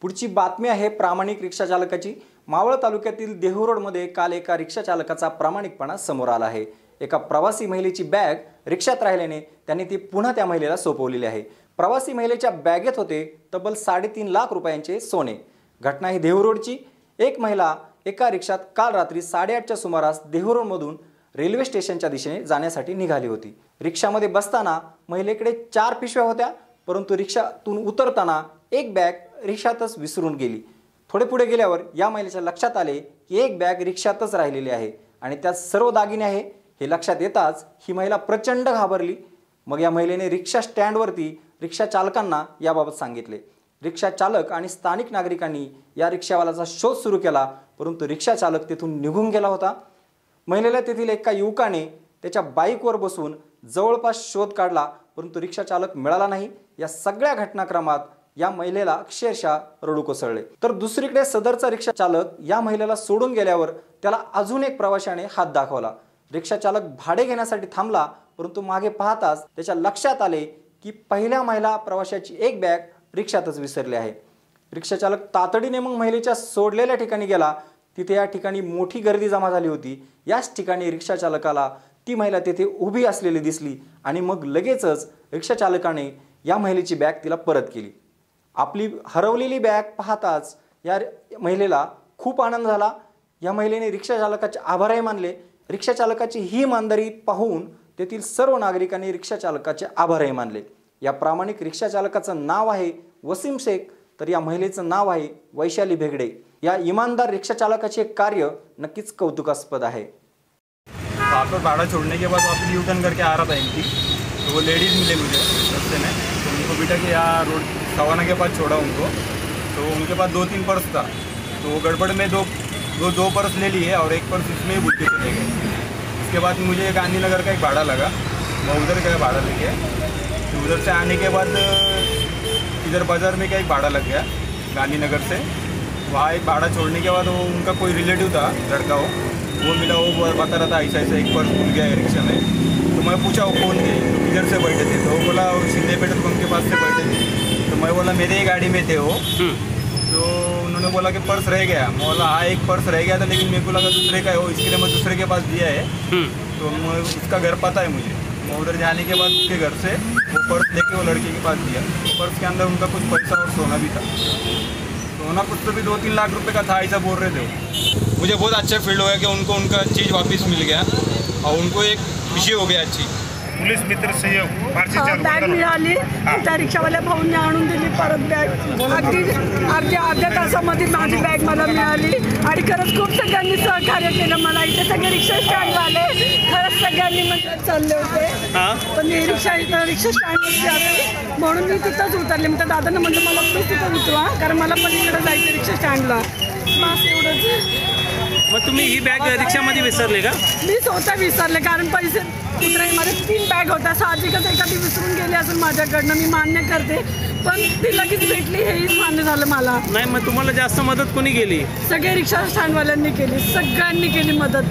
पुढची बातमी आहे प्रामाणिक रिक्षा चालकाची. मावळ तालुक्यातील देहू रोडमध्ये काल एका रिक्षा चालकाचा प्रामाणिकपणा समोर आला आहे. एका प्रवासी महिलेची बॅग रिक्षात राहिल्याने त्यांनी ती पुन्हा त्या महिलेला सोपवलेली आहे. प्रवासी महिलेच्या बॅगेत होते तब्बल साडेतीन लाख रुपयांचे सोने. घटना ही देहू रोडची. एक महिला एका रिक्षात काल रात्री साडेआठच्या सुमारास देहू रोडमधून रेल्वे स्टेशनच्या दिशेने जाण्यासाठी निघाली होती. रिक्षामध्ये बसताना महिलेकडे चार पिशव्या होत्या. परंतु रिक्षातून उतरताना एक बॅग रिक्षातच विसरून गेली. थोडे पुढे गेल्यावर या महिलेच्या लक्षात आले की एक बॅग रिक्षातच राहिलेली आहे आणि त्यात सर्व दागिने आहे. हे लक्षात येताच ही महिला प्रचंड घाबरली. मग या महिलेने रिक्षा स्टँडवरती रिक्षा चालकांना याबाबत सांगितले. रिक्षा चालक आणि स्थानिक नागरिकांनी या रिक्षावाल्याचा शोध सुरू केला परंतु रिक्षा चालक तेथून निघून गेला होता. महिलेला तेथील एका युवकाने त्याच्या बाईकवर बसून जवळपास शोध काढला परंतु रिक्षा चालक मिळाला नाही. या सगळ्या घटनाक्रमात या महिलेला अक्षरशः रडू कोसळले. तर दुसरीकडे सदरचा रिक्षा चालक या महिलेला सोडून गेल्यावर त्याला अजून एक प्रवाशाने हात दाखवला. रिक्षा चालक भाडे घेण्यासाठी थांबला परंतु मागे पाहताच त्याच्या लक्षात आले की पहिल्या महिला प्रवाशाची एक बॅग रिक्षातच विसरली आहे. रिक्षा चालक तातडीने मग महिलेच्या सोडलेल्या ठिकाणी गेला. तिथे या ठिकाणी मोठी गर्दी जमा झाली होती. याच ठिकाणी रिक्षा चालकाला ती महिला तेथे उभी असलेली दिसली आणि मग लगेचच रिक्षाचालकाने या महिलेची बॅग तिला परत केली. आपली हरवलेली बॅग पाहताच या महिलेला खूप आनंद झाला. या महिलेने रिक्षाचालकाचे आभारही मानले. रिक्षाचालकाची ही इमानदारी पाहून तेथील सर्व नागरिकांनी रिक्षाचालकाचे आभारही मानले. या प्रामाणिक रिक्षाचालकाचं नाव आहे वसीम शेख तर या महिलेचं नाव आहे वैशाली भेगडे. या इमानदार रिक्षाचालकाचे कार्य नक्कीच कौतुकास्पद आहे. वापस भाड़ा छोड़ने के बाद वापस यू टर्न करके आ रहा था इनकी तो वो लेडीज़ मिले मुझे रास्ते में तो उनको बेटा कि यहाँ रोड सवाना के पास छोड़ा उनको। तो उनके पास दो तीन पर्स था। तो वो गड़बड़ में दो दो दो पर्स ले लिए और एक पर्स इसमें ही के चले गए। उसके बाद मुझे गांधीनगर का एक भाड़ा लगा। मैं उधर गया भाड़ा लेके। तो उधर से आने के बाद, इधर बाज़ार में क्या एक भाड़ा लग गया, गांधीनगर से। वहाँ एक भाड़ा छोड़ने के बाद वो उनका कोई रिलेटिव था, लड़का वो। वो मिला वो बता रहा था ऐसा ऐसा एक पर्स भूल गया है रिक्शा में। तो मैं पूछा वो कौन थे तो किधर से बैठे थे तो वो बोला सिंधे पेट्रोल पंप के पास से बैठे थे। तो मैं बोला मेरे ही गाड़ी में थे वो। तो उन्होंने बोला कि पर्स रह गया। मैं बोला हाँ एक पर्स रह गया था लेकिन मेरे को लगा दूसरे का है वो इसके लिए मैं दूसरे के पास दिया है। तो मैं उसका घर पता है मुझे। मैं उधर जाने के बाद उसके घर से वो पर्स लेके वो लड़के के पास दिया। पर्स के अंदर उनका कुछ पैसा और सोना भी था। सोना कुछ तो भी दो तीन लाख रुपए का था ऐसा बोल रहे थे। मुझे बहुत अच्छा फील हुआ कि उनको उनका चीज़ वापस मिल गया और उनको एक खुशी हो गया अच्छी। पोलीस मित्र सहयोग बॅग मिळाली त्या रिक्षावाल्या भाऊंनी आणून दिली परत बॅग अगदी अगदी अर्ध्या तासामध्ये माझी बॅग मला मिळाली. आणि खरंच खूप सगळ्यांनी सहकार्य केलं. मला इथे सगळे रिक्षा स्टँड आले म्हणजे चालले होते. पण मी रिक्षा इथं रिक्षा स्टँडवरती आले. म्हणून मी तिथंच उतरले. मग त्या दादांना म्हणजे मला प्लीज तिथं उतरवा कारण मला पण इकडे जायचं रिक्षा स्टँडला बस एवढंच. मग तुम्ही ही बॅग रिक्षामध्ये विसरले का? मी स्वतः विसरले कारण पैसे माझे तीन बॅग होत्या. साहजिकच एखादी विसरून गेली असून माझ्याकडनं मी मान्य करते. पण ती लगेच भेटली हेही मान्य झालं मला. नाही मग तुम्हाला जास्त मदत कोणी केली? सगळे रिक्षा स्टँडवाल्यांनी केली सगळ्यांनी केली मदत.